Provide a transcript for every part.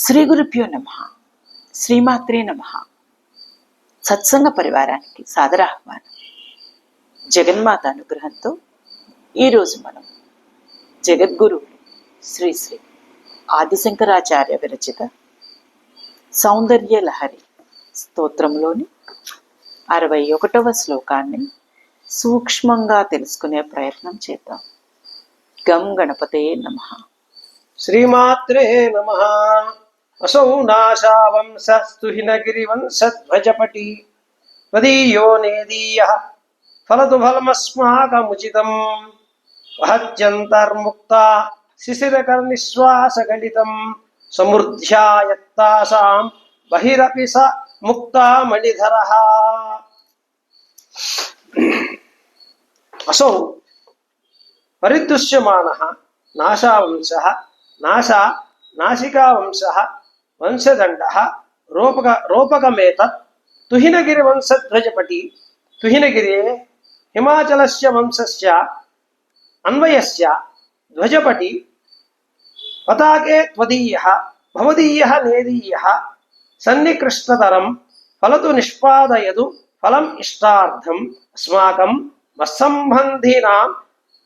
శ్రీ గురుభ్యో నమ. శ్రీమాత్రే నమ. సత్సంగ పరివారానికి సాదర ఆహ్వానం. జగన్మాత అనుగ్రహంతో ఈరోజు మనం జగద్గురు శ్రీ శ్రీ ఆదిశంకరాచార్య విరచిత సౌందర్య లహరి స్తోత్రంలోని అరవై ఒకటవ శ్లోకాన్ని సూక్ష్మంగా తెలుసుకునే ప్రయత్నం చేద్దాం. గం గణపతే నమ. శ్రీమాత్రే నమ. असौ नाशावंसः स्तुहिनगिरिवंशध्वजपटी त्वदीयो नेदीयः। फलतुफलमस्माकमुचितम् वहत्यन्तर्मुक्ता शिशिरकर्निश्वासगलितम् समृद्ध्या यत्तासाम् बहिरपि स मुक्ता मणिधरः। असौ परिदृश्यमानः नाशावंशः, नाशा, नाशिकावंशः వంశదండ రూపక రూపకమేతత్ తుహినగిరి వంశధ్వజపటి తుహినగిరే హిమాచలస్య వంశస్య అన్వయస్య ధ్వజపటి పతాకే త్వదీయ భవదీయ నేదీయ సన్నికృష్టతరం ఫలతు నిష్పాదయదు ఫలం ఇష్టార్థం అస్మాకం మత్సంబంధీనాం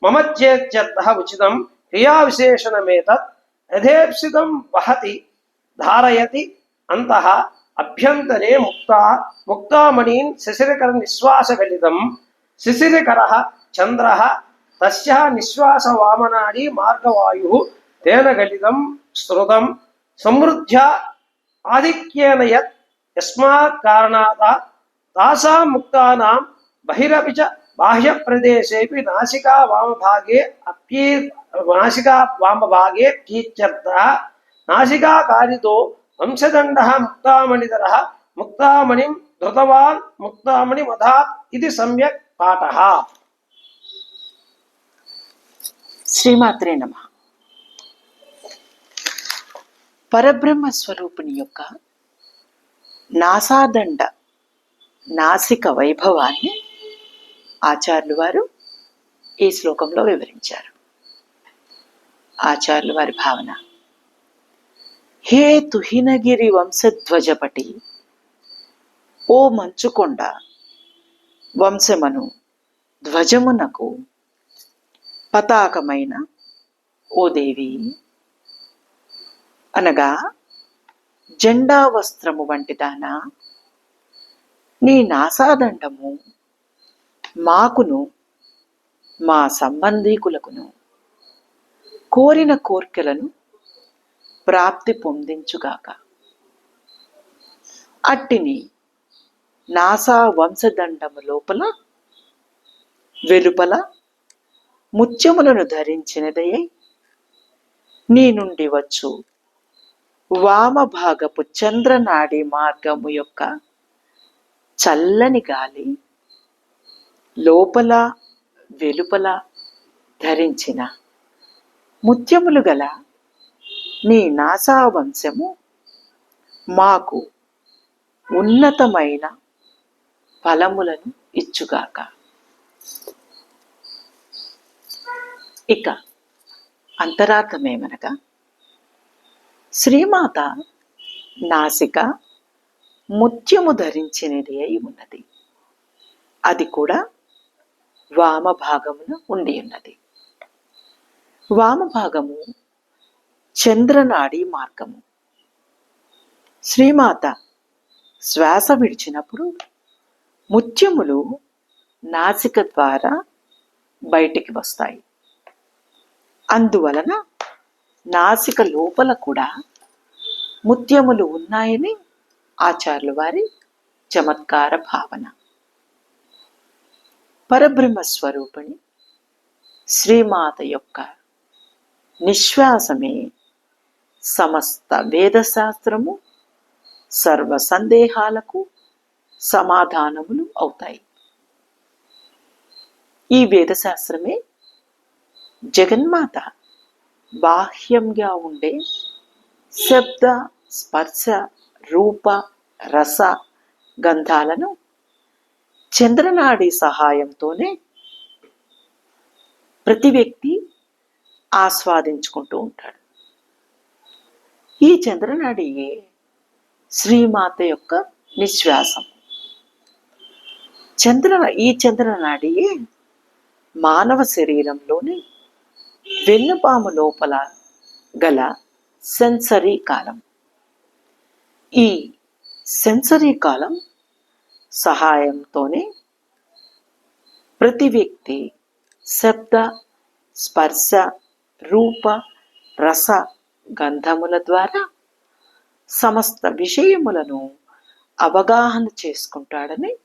మమ చేత్యర్థ ఉచితం క్రియా విశేషణమేతత్ యథేప్సితం వహతి धारयति, अन्तः अभ्यन्तरे मुक्ता मुक्तामणिं शिशिरकरनिःश्वासगलितं शिशिरकरः चन्द्रः, तस्याः निःश्वासवामनाडी मार्गवायुः, तेन गलितं श्रुतं समृद्ध्या आधिक्येन यत् यस्मात् कारणात् तासां मुक्तानां बहिरपि च बाह्यप्रदेशेऽपि नासिका वामभागे अप्ये नासिका वामभागे कीत्यर्थः నాసికాకారితో వంశదండ ముక్తామణిధర. ముక్తామణిం ధృతవాన్ ముక్తామణి మధాత్ ఇది సమ్యక్ పాఠ. శ్రీమాత్రే నమ. పరబ్రహ్మ స్వరూపిణి యొక్క నాసాదండ నాసిక వైభవాన్ని ఆచార్యులు వారు ఈ శ్లోకంలో వివరించారు. ఆచార్యులు వారి భావన హే తుహినగిరి వంశధ్వజపటి ఓ మంచుకొండ వంశమను ధ్వజమునకు పతాకమైన ఓ దేవి అనగా జెండా వస్త్రము వంటిదానా నీ నాసాదండము మాకును మా సంబంధీకులకును కోరిన కోర్కెలను ప్రాప్తి పొందించుగాక. అట్టిని నాసా వంశదండము లోపల వెలుపల ముత్యములను ధరించినదయై. నీ నుండి వచ్చు వామభాగపు చంద్రనాడి మార్గము యొక్క చల్లని గాలి లోపల వెలుపల ధరించిన ముత్యములు గల నీ నాసా వంశము మాకు ఉన్నతమైన ఫలములను ఇచ్చుగాక. ఇక అంతరార్థమేమనగా శ్రీమాత నాసిక ముత్యము ధరించినది అయి ఉన్నది. అది కూడా వామభాగమున ఉండి ఉన్నది. వామభాగము చంద్రనాడి మార్గము. శ్రీమాత శ్వాస విడిచినప్పుడు ముత్యములు నాసిక ద్వారా బయటికి వస్తాయి. అందువలన నాసిక లోపల కూడా ముత్యములు ఉన్నాయని ఆచార్యుల వారి చమత్కార భావన. పరబ్రహ్మ స్వరూపిణి శ్రీమాత యొక్క నిశ్వాసమే సమస్త వేదశాస్త్రము సర్వ సందేహాలకు సమాధానములు అవుతాయి. ఈ వేదశాస్త్రమే జగన్మాత బాహ్యంగా ఉండే శబ్ద స్పర్శ రూప రస గంధాలను చంద్రనాడి సహాయంతోనే ప్రతి వ్యక్తి ఆస్వాదించుకుంటూ ఉంటాడు. ఈ చంద్రనాడియే శ్రీమాత యొక్క నిశ్వాసం. చంద్ర ఈ చంద్రనాడియే మానవ శరీరంలోని వెన్నుపాము లోపల గల సెన్సరీ కాలం. ఈ సెన్సరీ కాలం సహాయంతోనే ప్రతి వ్యక్తి శబ్ద స్పర్శ రూప రస గంధముల ద్వారా సమస్త విషయములను అవగాహన చేసుకుంటాడని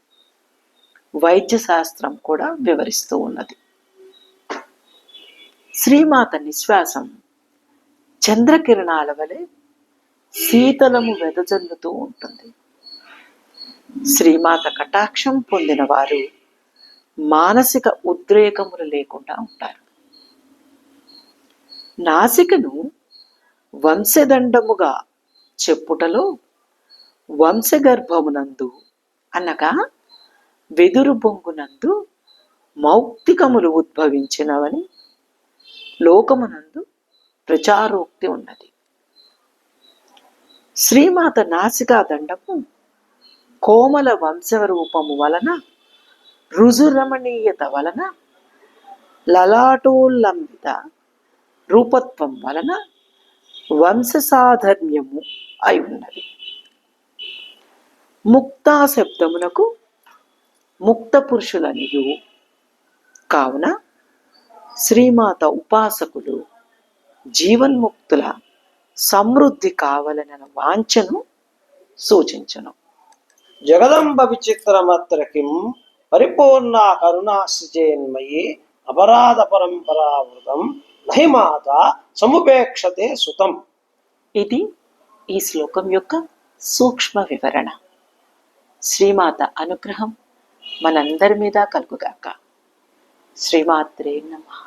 వైద్య శాస్త్రం కూడా వివరిస్తూ ఉన్నది. శ్రీమాత నిశ్వాసం చంద్రకిరణాల వలె శీతలము వెదజల్లుతూ ఉంటుంది. శ్రీమాత కటాక్షం పొందిన వారు మానసిక ఉద్రేకములు లేకుండా ఉంటారు. నాసికను వంశదండముగా చెప్పుటలో వంశగర్భమునందు అనగా వెదురు బొంగునందు మౌక్తికములు ఉద్భవించినవని లోకమునందు ప్రచారోక్తి ఉన్నది. శ్రీమాత నాసికా దండము కోమల వంశరూపము వలన రుజురమణీయత వలన లలాటోల్లంబిత రూపత్వం వలన వంశ సాధర్మ్యము అయి ఉన్నది. ముక్తా శబ్దమునకు ముక్త పురుషులనియు. కావున శ్రీమాత ఉపాసకులు జీవన్ముక్తుల సమృద్ధి కావలన వాంఛను సూచించను. జగదంబ విచిత్రమత్రకిం పరిపూర్ణ కరుణాశ్రిజేన్మయీ అపరాధ పరంపరావృతం మహిమాత సముపేక్షతే సుతం. ఇది ఈ శ్లోకం యొక్క సూక్ష్మ వివరణ. శ్రీమాత అనుగ్రహం మనందరి మీద కలుగుగాక. శ్రీమాత్రే నమః.